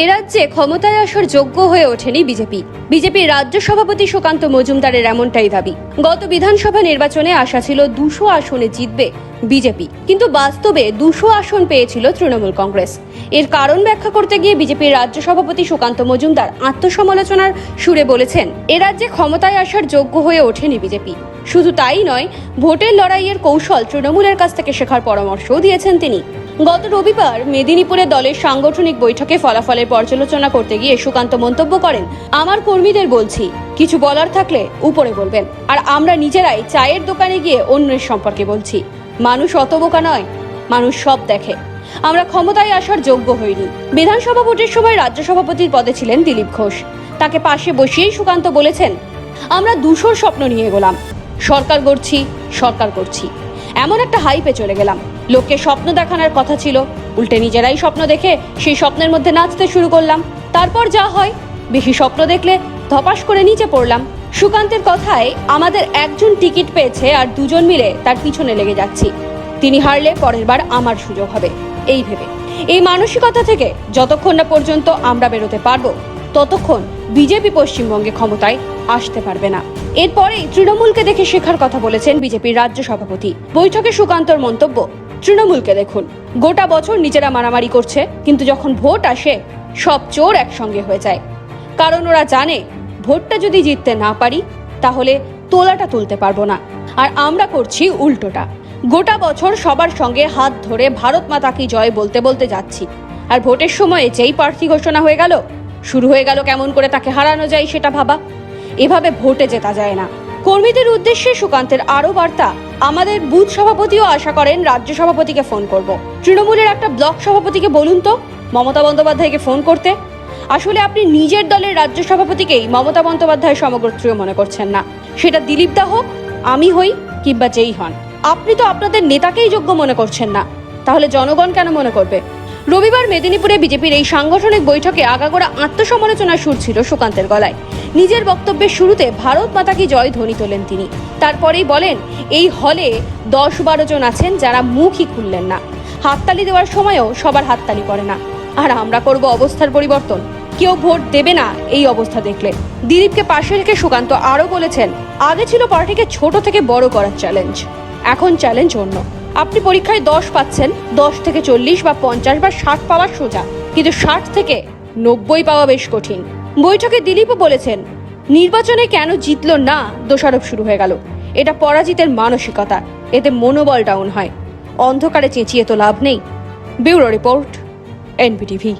এ রাজ্যে ক্ষমতায় আসার যোগ্য হয়ে ওঠেনি বিজেপি। বিজেপির রাজ্য সভাপতি সুকান্ত মজুমদারের এমনটাই দাবি। গত বিধানসভা নির্বাচনে আশা ছিল দুশো আসনে জিতবে বিজেপি, কিন্তু বাস্তবে দুশো আসন পেয়েছিল তৃণমূল কংগ্রেস। এর কারণ ব্যাখ্যা করতে গিয়ে বিজেপির রাজ্য সভাপতি সুকান্ত মজুমদার আত্মসমালোচনার সুরে বলেছেন, এ রাজ্যে ক্ষমতায় আসার যোগ্য হয়ে ওঠেনি বিজেপি। শুধু তাই নয়, ভোটের লড়াইয়ের কৌশল তৃণমূলের কাছ থেকে শেখার পরামর্শও দিয়েছেন তিনি। গত রবিবার মেদিনীপুরে দলের সাংগঠনিক বৈঠকে ফলাফলের পর্যালোচনা করতে গিয়ে সুকান্ত মন্তব্য করেন, আমার কর্মীদের বলছি, কিছু বলার থাকলে উপরে বলবেন। আর আমরা নিজেরাই চায়ের দোকানে গিয়ে অন্যের সম্পর্কে বলছি। মানুষ অত বোকা নয়, মানুষ সব দেখে। আমরা ক্ষমতায় আসার যোগ্য হইনি। বিধানসভা ভোটের সময় রাজ্য সভাপতির পদে ছিলেন দিলীপ ঘোষ। তাকে পাশে বসিয়েই সুকান্ত বলেছেন, আমরা দুশোর স্বপ্ন নিয়ে গেলাম। সরকার গড়ছি, সরকার করছি। এমন একটা হাইপে চলে গেলাম। লোককে স্বপ্ন দেখানোর কথা ছিল। উল্টে নিজেরাই স্বপ্ন দেখে সেই স্বপ্নের মধ্যে নাচতে শুরু করলাম। তারপর যা হয়, বেশি স্বপ্ন দেখলে ধপাস করে নিচে পড়লাম। সুকান্তের কথায় আমাদের একজন টিকিট পেয়েছে আর দুজন মিলে তার পিছনে লেগে যাচ্ছি। তিনি হারলে পরের বার আমার সুযোগ হবে। এই ভেবে। এই মানসিকতা থেকে যতক্ষণ না পর্যন্ত আমরা বেরোতে পারব ততক্ষণ বিজেপি পশ্চিমবঙ্গে ক্ষমতায় আসতে পারবে না। এরপরেই তৃণমূলকে দেখে শেখার কথা বলেছেন বিজেপির রাজ্য সভাপতি। বৈঠকে সুকান্তর মন্তব্য তৃণমূলকে দেখুন। গোটা বছর নিজেরা মারামারি করছে, কিন্তু যখন ভোট আসে, সব চোর একসঙ্গে হয়ে যায়। কারণ ওরা জানে, ভোটটা যদি জিততে না পারি, তাহলে তোলাটা তুলতে পারব না। আর আমরা করছি উল্টোটা। গোটা বছর সবার সঙ্গে হাত ধরে ভারত মাতা কি জয় বলতে বলতে যাচ্ছি। আর ভোটের সময়ে যেই প্রার্থী ঘোষণা হয়ে গেল শুরু হয়ে গেল কেমন করে তাকে হারানো যায় সেটা ভাবা। এভাবে ভোটে জেতা যায় না। কর্মীদের উদ্দেশ্যে সুকান্তের আরও বার্তা। আমাদের বুথ সভাপতিও আশা করেন রাজ্য সভাপতিকে ফোন করব। তৃণমূলের একটা ব্লক সভাপতিকে বলুন তো, মমতা বন্দ্যোপাধ্যায়কে ফোন করতে। আসলে আপনি নিজের দলের রাজ্য সভাপতিকেই মমতা বন্দ্যোপাধ্যায় সমগোত্রীয় মনে করছেন না। সেটা দিলীপ দা হোক আমি হই কিংবা যেই হন। আপনি তো আপনাদের নেতাকেই যোগ্য মনে করছেন না। তাহলে জনগণ কেন মনে করবে? রবিবার মেদিনীপুরে বিজেপির এই সাংগঠনিক বৈঠকে আগাগোড়া আত্মসমালোচনার সুর ছিল সুকান্তের গলায়। নিজের বক্তব্যের শুরুতে ভারত মাতা কি জয় ধ্বনি তোলেন তিনি। তারপরেই বলেন, এই হলে দশ বারো জন আছেন যারা মুখই খুললেন না। হাততালি দেওয়ার সময়ও সবার হাততালি করে না। আর আমরা করব অবস্থার পরিবর্তন। কেউ ভোট দেবে না এই অবস্থা দেখলে। দিলীপকে পাশে রেখে সুকান্ত আরও বলেছেন, আগে ছিল পার্টিকে ছোট থেকে বড় করার চ্যালেঞ্জ এখন চ্যালেঞ্জ অন্য। আপনি পরীক্ষায় দশ পাচ্ছেন, দশ থেকে চল্লিশ বা পঞ্চাশ বা ষাট পাওয়ার সোজা, কিন্তু ষাট থেকে নব্বই পাওয়া বেশ কঠিন। বৈঠকে দিলীপও বলেছেন, নির্বাচনে কেন জিতল না দোষারোপ শুরু হয়ে গেল। এটা পরাজিতের মানসিকতা, এতে মনোবল ডাউন হয়। অন্ধকারে চেঁচিয়ে তো লাভ নেই। Bureau report এনপিটিভি